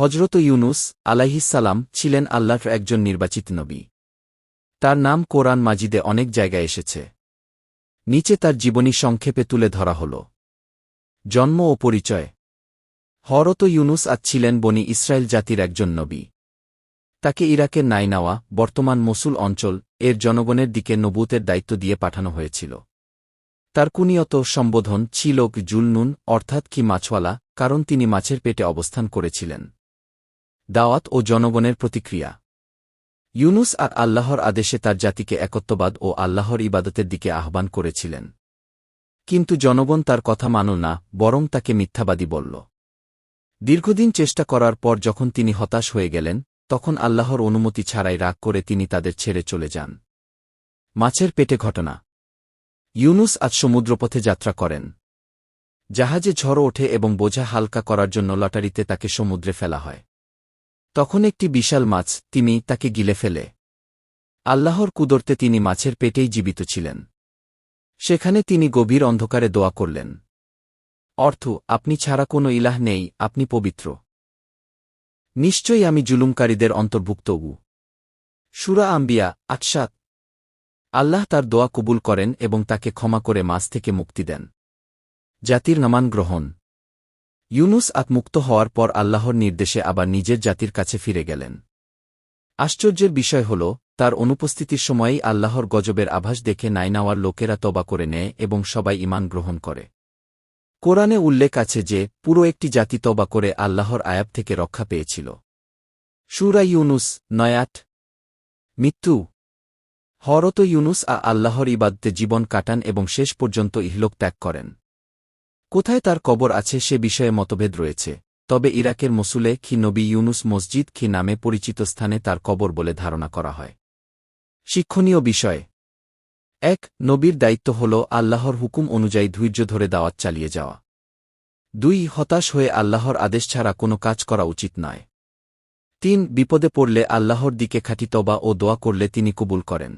হজরত ইউনুস আলাইহিসালাম ছিলেন আল্লাহর একজন নির্বাচিত নবী। তার নাম কোরআন মাজিদে অনেক জায়গায় এসেছে। নিচে তার জীবনী সংক্ষেপে তুলে ধরা হল। জন্ম ও পরিচয়। হরত ইউনুস আজ ছিলেন বনি ইসরায়েল জাতির একজন নবী। তাকে ইরাকের নাইনাওয়া, বর্তমান মসুল অঞ্চল, এর জনগণের দিকে নবুতের দায়িত্ব দিয়ে পাঠানো হয়েছিল। তার কুনিয়ত সম্বোধন ছিল জুলনুন, অর্থাৎ কি মাছওয়ালা, কারণ তিনি মাছের পেটে অবস্থান করেছিলেন। দাওয়াত ও জনগণের প্রতিক্রিয়া। ইউনুস আর আল্লাহর আদেশে তার জাতিকে একত্ববাদ ও আল্লাহর ইবাদতের দিকে আহ্বান করেছিলেন। কিন্তু জনগণ তার কথা মানল না, বরং তাকে মিথ্যাবাদী বলল। দীর্ঘদিন চেষ্টা করার পর যখন তিনি হতাশ হয়ে গেলেন, তখন আল্লাহর অনুমতি ছাড়াই রাগ করে তিনি তাদের ছেড়ে চলে যান। মাছের পেটে ঘটনা। ইউনুস আজ সমুদ্রপথে যাত্রা করেন। জাহাজে ঝড় ওঠে এবং বোঝা হালকা করার জন্য লটারিতে তাকে সমুদ্রে ফেলা হয়। তখন একটি বিশাল মাছ তিনি তাকে গিলে ফেলে। আল্লাহর কুদরতে তিনি মাছের পেটেই জীবিত ছিলেন। সেখানে তিনি গভীর অন্ধকারে দোয়া করলেন। অর্থ, আপনি ছাড়া কোনো ইলাহ নেই, আপনি পবিত্র। নিশ্চয়ই আমি জুলুমকারীদের অন্তর্ভুক্ত উ সুরা আম্বিয়া আটসাত আল্লাহ তার দোয়া কবুল করেন এবং তাকে ক্ষমা করে মাছ থেকে মুক্তি দেন। জাতির নামান গ্রহণ। ইউনুস আত্মুক্ত হওয়ার পর আল্লাহর নির্দেশে আবার নিজের জাতির কাছে ফিরে গেলেন। আশ্চর্যের বিষয় হল, তার অনুপস্থিতির সময়েই আল্লাহর গজবের আভাস দেখে নাইনাওয়ার লোকেরা তবা করে নেয় এবং সবাই ইমান গ্রহণ করে। কোরআনে উল্লেখ আছে যে, পুরো একটি জাতি তবা করে আল্লাহর আয়াব থেকে রক্ষা পেয়েছিল। সুরা ইউনুস নয়াট মৃত্যু। হরত ইউনুস আ আল্লাহর ইবাদতে জীবন কাটান এবং শেষ পর্যন্ত ইহলোক ত্যাগ করেন। কোথায় তার কবর আছে সে বিষয়ে মতভেদ রয়েছে, তবে ইরাকের মসুলে খি নবী ইউনুস মসজিদ খি নামে পরিচিত স্থানে তার কবর বলে ধারণা করা হয়। শিক্ষণীয় বিষয়। এক, নবীর দায়িত্ব হল আল্লাহর হুকুম অনুযায়ী ধৈর্য ধরে দাওয়াত চালিয়ে যাওয়া। দুই, হতাশ হয়ে আল্লাহর আদেশ ছাড়া কোনো কাজ করা উচিত নয়। তিন, বিপদে পড়লে আল্লাহর দিকে খাঁটি তবা ও দোয়া করলে তিনি কবুল করেন।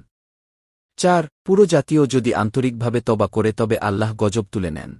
চার, পুরো জাতীয় যদি আন্তরিকভাবে তবা করে তবে আল্লাহ গজব তুলে নেন।